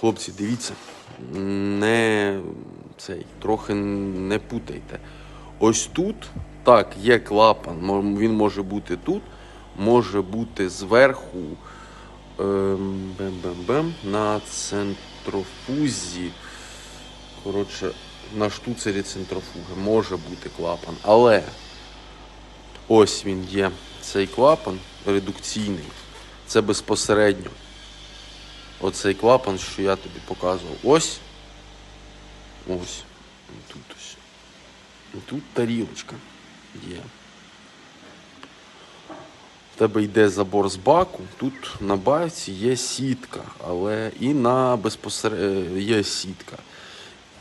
Хлопці, дивіться, не цей, трохи не путайте. Ось тут, так, є клапан, він може бути тут, може бути зверху ем, бем-бем-бем, на центрофузі. Коротше, на штуцері центрофуги може бути клапан. Але ось він є. Цей клапан редукційний. Це безпосередньо. Оцей клапан, що я тобі показував. Ось. Ось. Тут ось. Тут тарілочка є. В тебе йде забор з баку, тут на баці є сітка, але і на безпосередньо є сітка.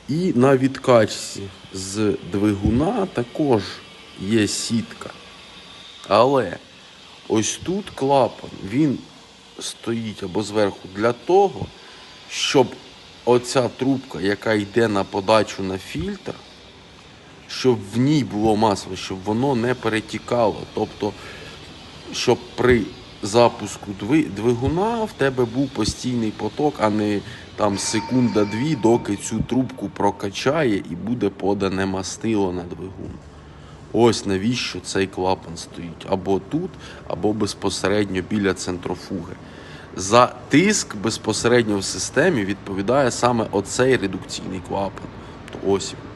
І на відкачці з двигуна також є сітка. Але ось тут клапан, він стоїть або зверху для того, щоб оця трубка, яка йде на подачу на фільтр, щоб в ній було масло, щоб воно не перетікало. Тобто, щоб при запуску двигуна в тебе був постійний поток, а не там секунда-дві, доки цю трубку прокачає і буде подане мастило на двигун. Ось навіщо цей клапан стоїть. Або тут, або безпосередньо біля центрофуги. За тиск безпосередньо в системі відповідає саме оцей редукційний клапан. То ось він.